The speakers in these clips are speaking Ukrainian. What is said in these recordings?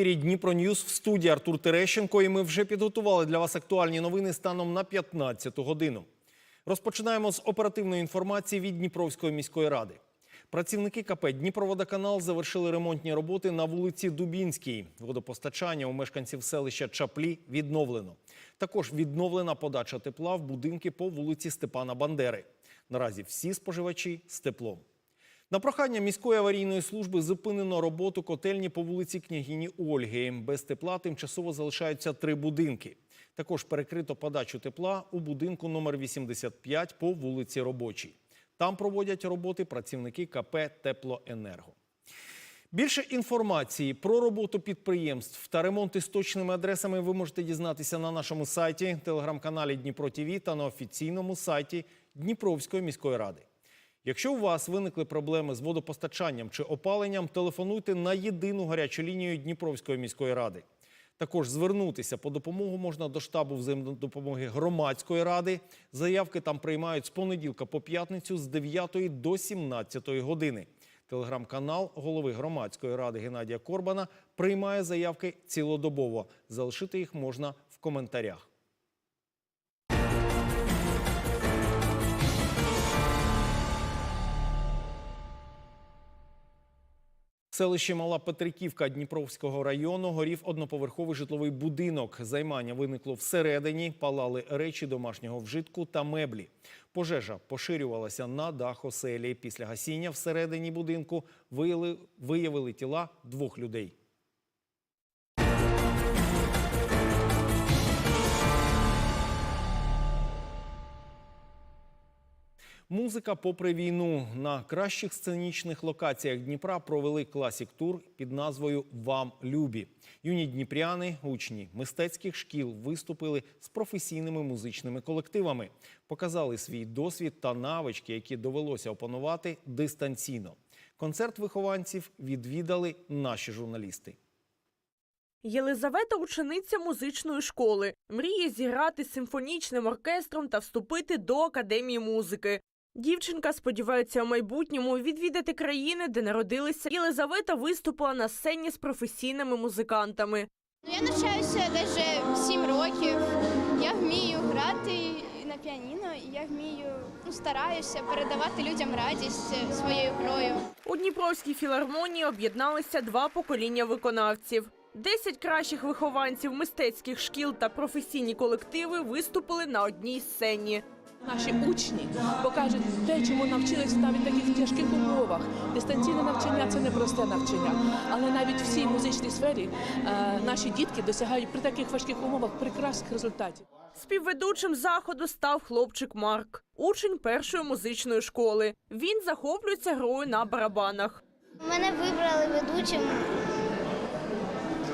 Дніпро Ньюс в студії Артур Терещенко. І ми вже підготували для вас актуальні новини станом на 15 годину. Розпочинаємо з оперативної інформації від Дніпровської міської ради. Працівники КП Дніпроводоканал завершили ремонтні роботи на вулиці Дубінській. Водопостачання у мешканців селища Чаплі відновлено. Також відновлена подача тепла в будинки по вулиці Степана Бандери. Наразі всі споживачі з теплом. На прохання міської аварійної служби зупинено роботу котельні по вулиці княгині Ольги. Без тепла тимчасово залишаються три будинки. Також перекрито подачу тепла у будинку номер 85 по вулиці Робочій. Там проводять роботи працівники КП Теплоенерго. Більше інформації про роботу підприємств та ремонт із точними адресами ви можете дізнатися на нашому сайті, телеграм-каналі Дніпро ТІВІ та на офіційному сайті Дніпровської міської ради. Якщо у вас виникли проблеми з водопостачанням чи опаленням, телефонуйте на єдину гарячу лінію Дніпровської міської ради. Також звернутися по допомогу можна до штабу взаємодопомоги громадської ради. Заявки там приймають з понеділка по п'ятницю з 9 до 17 години. Телеграм-канал голови громадської ради Геннадія Корбана приймає заявки цілодобово. Залишити їх можна в коментарях. Селищі Мала Петриківка Дніпровського району горів одноповерховий житловий будинок. Займання виникло всередині, палали речі домашнього вжитку та меблі. Пожежа поширювалася на дах оселі. Після гасіння всередині будинку виявили, виявили тіла двох людей. Музика попри війну на кращих сценічних локаціях Дніпра провели класік тур під назвою Вам любі. Юні дніпряни, учні мистецьких шкіл виступили з професійними музичними колективами, показали свій досвід та навички, які довелося опанувати дистанційно. Концерт вихованців відвідали наші журналісти. Єлизавета учениця музичної школи. Мріє зіграти з симфонічним оркестром та вступити до академії музики. Дівчинка сподівається у майбутньому відвідати країни, де народилися. Єлизавета виступила на сцені з професійними музикантами. Ну, я навчаюся даже 7 років. Я вмію грати на піаніно, і я вмію ну, стараюся передавати людям радість своєю грою. У Дніпровській філармонії об'єдналися два покоління виконавців. Десять кращих вихованців мистецьких шкіл та професійні колективи виступили на одній сцені. Наші учні покажуть те, чому навчились навіть в таких тяжких умовах. Дистанційне навчання це не просте навчання, але навіть в цій музичній сфері е, наші дітки досягають при таких важких умовах прекрасних результатів. Співведучим заходу став хлопчик Марк, учень першої музичної школи. Він захоплюється грою на барабанах. Мене вибрали ведучим,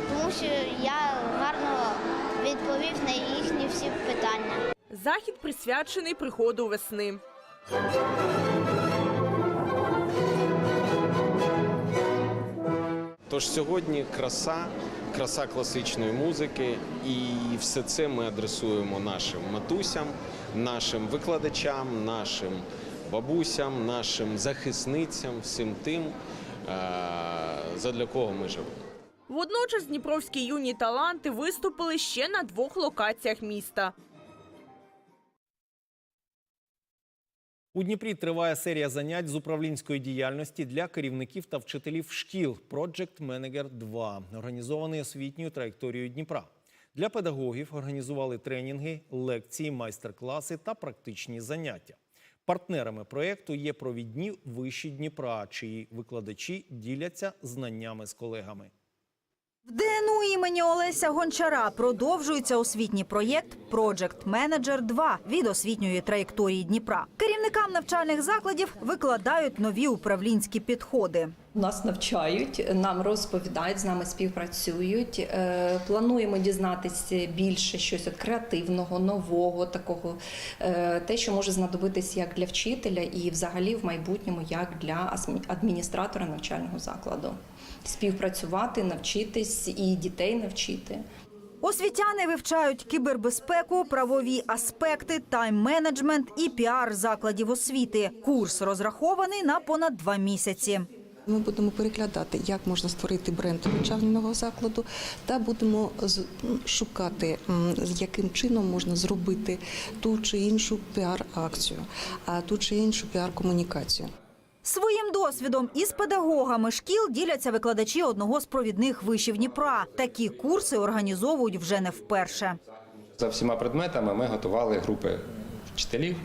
тому що я гарно відповів на їхні всі питання. Захід присвячений приходу весни. Тож сьогодні краса, краса класичної музики, і все це ми адресуємо нашим матусям, нашим викладачам, нашим бабусям, нашим захисницям, всім тим, е, задля кого ми живемо. Водночас дніпровські юні таланти виступили ще на двох локаціях міста. У Дніпрі триває серія занять з управлінської діяльності для керівників та вчителів шкіл Project Manager 2, організований освітньою траєкторією Дніпра. Для педагогів організували тренінги, лекції, майстер-класи та практичні заняття. Партнерами проєкту є провідні виші Дніпра, чиї викладачі діляться знаннями з колегами. В ДНУ імені Олеся Гончара продовжується освітній проєкт Project Manager 2 від освітньої траєкторії Дніпра. Керівникам навчальних закладів викладають нові управлінські підходи. Нас навчають, нам розповідають, з нами співпрацюють. Е, Плануємо дізнатися більше щось креативного, нового, такого, е, те, що може знадобитись як для вчителя, і взагалі в майбутньому як для адміністратора навчального закладу. Співпрацювати, навчитись і дітей навчити. Освітяни вивчають кібербезпеку, правові аспекти, тайм-менеджмент і піар закладів освіти. Курс розрахований на понад два місяці. Ми будемо переглядати, як можна створити бренд навчального закладу, та будемо з- шукати, з яким чином можна зробити ту чи іншу піар-акцію, а ту чи іншу піар-комунікацію. Своїм досвідом із педагогами шкіл діляться викладачі одного з провідних вишів Дніпра. Такі курси організовують вже не вперше. За всіма предметами ми готували групи вчителів,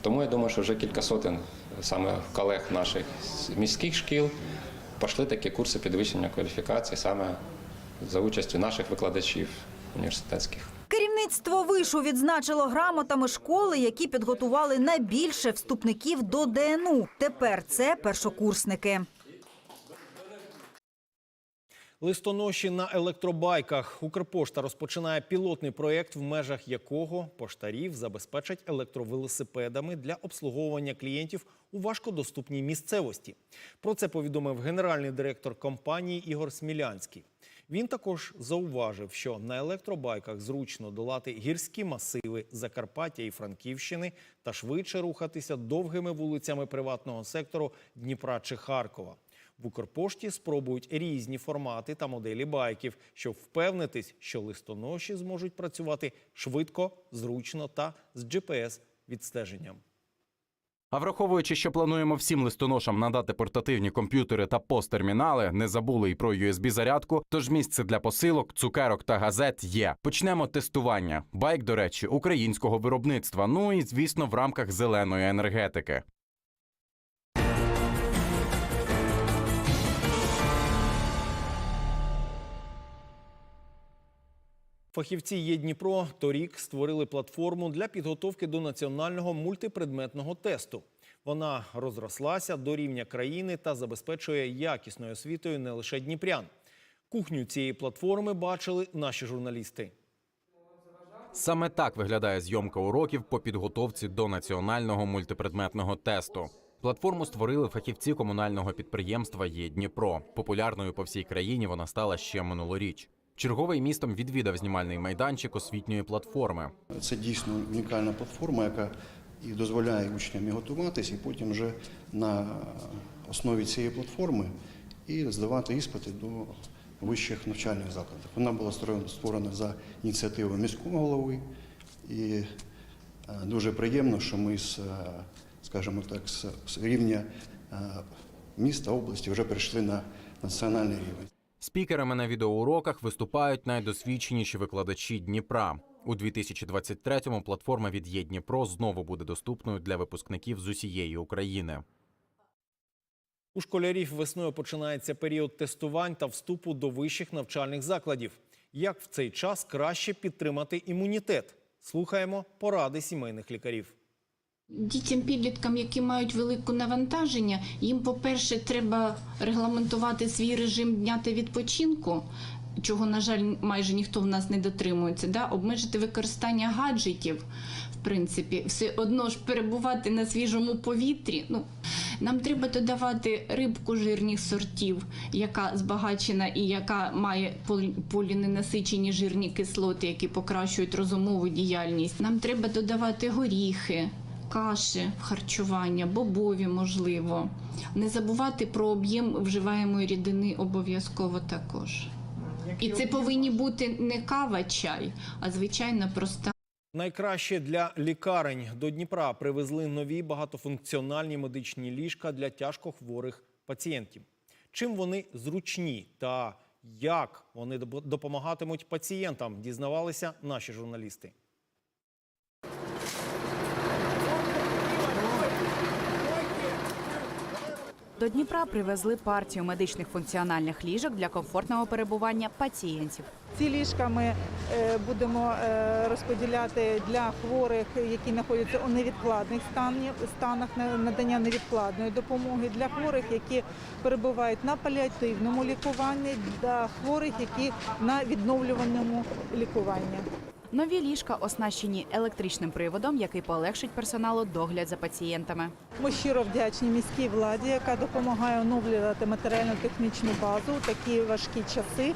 тому я думаю, що вже кілька сотень саме колег наших міських шкіл пішли такі курси підвищення кваліфікації саме за участю наших викладачів університетських. Керівництво вишу відзначило грамотами школи, які підготували найбільше вступників до ДНУ. Тепер це першокурсники. Листоноші на електробайках. Укрпошта розпочинає пілотний проєкт, в межах якого поштарів забезпечать електровелосипедами для обслуговування клієнтів у важкодоступній місцевості. Про це повідомив генеральний директор компанії Ігор Смілянський. Він також зауважив, що на електробайках зручно долати гірські масиви Закарпаття і Франківщини та швидше рухатися довгими вулицями приватного сектору Дніпра чи Харкова. В Укрпошті спробують різні формати та моделі байків, щоб впевнитись, що листоноші зможуть працювати швидко, зручно та з GPS-відстеженням. А враховуючи, що плануємо всім листоношам надати портативні комп'ютери та посттермінали, не забули й про USB-зарядку, тож місце для посилок, цукерок та газет є. Почнемо тестування. Байк, до речі, українського виробництва. Ну і звісно, в рамках зеленої енергетики. Фахівці є Дніпро торік створили платформу для підготовки до національного мультипредметного тесту. Вона розрослася до рівня країни та забезпечує якісною освітою не лише дніпрян. Кухню цієї платформи бачили наші журналісти. Саме так виглядає зйомка уроків по підготовці до національного мультипредметного тесту. Платформу створили фахівці комунального підприємства «Є Дніпро». Популярною по всій країні вона стала ще минулоріч. Черговий містом відвідав знімальний майданчик освітньої платформи. Це дійсно унікальна платформа, яка і дозволяє учням і готуватись, і потім вже на основі цієї платформи і здавати іспити до вищих навчальних закладів. Вона була створена- за ініціативою міського голови, і е, дуже приємно, що ми з, е, скажімо так, з рівня е, міста, області вже перейшли на національний рівень. Спікерами на відеоуроках виступають найдосвідченіші викладачі Дніпра. У 2023-му платформа від «Є Дніпро знову буде доступною для випускників з усієї України. У школярів весною починається період тестувань та вступу до вищих навчальних закладів. Як в цей час краще підтримати імунітет? Слухаємо поради сімейних лікарів. Дітям підліткам, які мають велике навантаження, їм, по-перше, треба регламентувати свій режим дня та відпочинку, чого, на жаль, майже ніхто в нас не дотримується. Да? Обмежити використання гаджетів, в принципі, все одно ж перебувати на свіжому повітрі. Ну, нам треба додавати рибку жирних сортів, яка збагачена і яка має полі- поліненасичені жирні кислоти, які покращують розумову діяльність. Нам треба додавати горіхи, каші харчування, бобові, можливо. Не забувати про об'єм вживаємої рідини обов'язково також. І це повинні бути не кава, чай, а звичайна проста Найкраще для лікарень до Дніпра привезли нові багатофункціональні медичні ліжка для тяжкохворих пацієнтів. Чим вони зручні та як вони допомагатимуть пацієнтам, дізнавалися наші журналісти. До Дніпра привезли партію медичних функціональних ліжок для комфортного перебування пацієнтів. Ці ліжка ми е, будемо е, розподіляти для хворих, які знаходяться у невідкладних станах надання невідкладної допомоги, для хворих, які перебувають на паліативному лікуванні, для хворих, які на відновлюваному лікуванні. Нові ліжка оснащені електричним приводом, який полегшить персоналу догляд за пацієнтами. Ми щиро вдячні міській владі, яка допомагає оновлювати матеріально-технічну базу у такі важкі часи.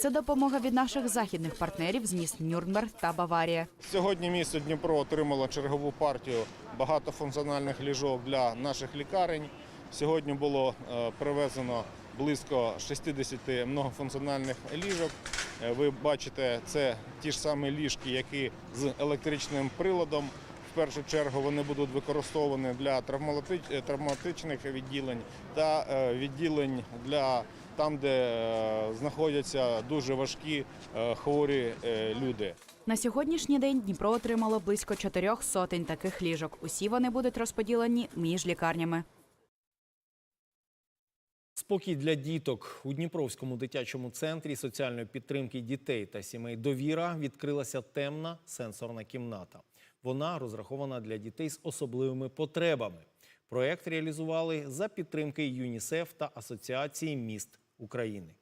Це допомога від наших західних партнерів з міст Нюрнберг та Баварія. Сьогодні місто Дніпро отримало чергову партію багатофункціональних ліжок для наших лікарень. Сьогодні було е, привезено близько 60 многофункціональних ліжок. Е, Ви бачите, це ті ж самі ліжки, які з електричним приладом. В першу чергу вони будуть використовані для е, травматичних відділень та е, відділень для там, де знаходяться дуже важкі хворі люди. На сьогоднішній день Дніпро отримало близько чотирьох сотень таких ліжок. Усі вони будуть розподілені між лікарнями. Спокій для діток у Дніпровському дитячому центрі соціальної підтримки дітей та сімей Довіра відкрилася темна сенсорна кімната. Вона розрахована для дітей з особливими потребами. Проект реалізували за підтримки ЮНІСЕФ та Асоціації міст України.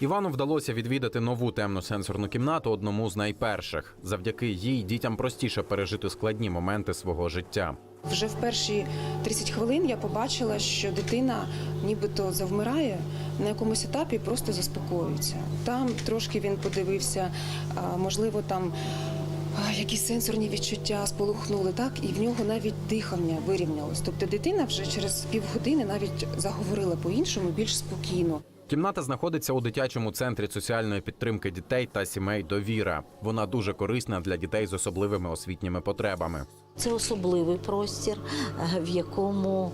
Івану вдалося відвідати нову темну сенсорну кімнату одному з найперших. Завдяки їй дітям простіше пережити складні моменти свого життя. Вже в перші 30 хвилин я побачила, що дитина нібито завмирає на якомусь етапі просто заспокоюється. Там трошки він подивився, можливо, там якісь сенсорні відчуття сполухнули, так, і в нього навіть дихання вирівнялось. Тобто дитина вже через півгодини навіть заговорила по-іншому, більш спокійно. Кімната знаходиться у дитячому центрі соціальної підтримки дітей та сімей Довіра. Вона дуже корисна для дітей з особливими освітніми потребами. Це особливий простір, е, в якому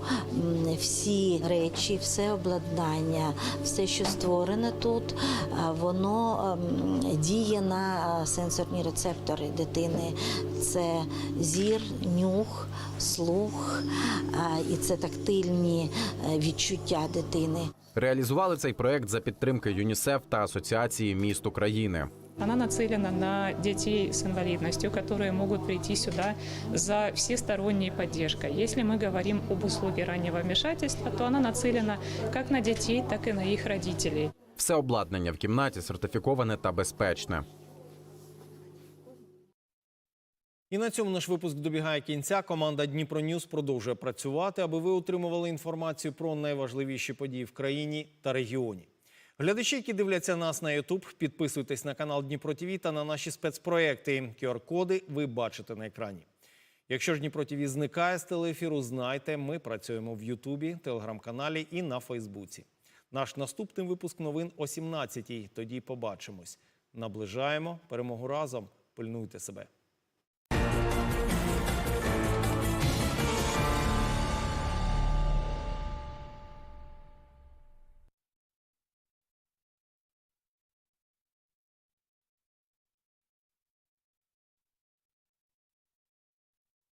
всі речі, все обладнання, все, що створене тут, е, воно ем, діє на е, сенсорні рецептори дитини. Це зір, нюх, слух і це тактильні відчуття дитини. Реалізували цей проект за підтримки ЮНІСЕФ та Асоціації міст України. Она нацелена на детей с инвалидностью, которые могут прийти сюда за всесторонней поддержкой. Если мы говорим об услуге раннего вмешательства, то она нацелена как на детей, так и на их родителей. Все обладнання в кімнаті сертифіковане та безпечне. І на цьому наш випуск добігає кінця. Команда Дніпро Ньюс продовжує працювати, аби ви отримували інформацію про найважливіші події в країні та регіоні. Глядачі, які дивляться нас на YouTube, підписуйтесь на канал Дніпро ТВ та на наші спецпроекти. QR-коди ви бачите на екрані. Якщо ж Дніпро ТВ зникає з телеефіру, знайте, ми працюємо в Ютубі, телеграм-каналі і на Фейсбуці. Наш наступний випуск новин о 17-й. Тоді побачимось. Наближаємо перемогу разом. Пильнуйте себе.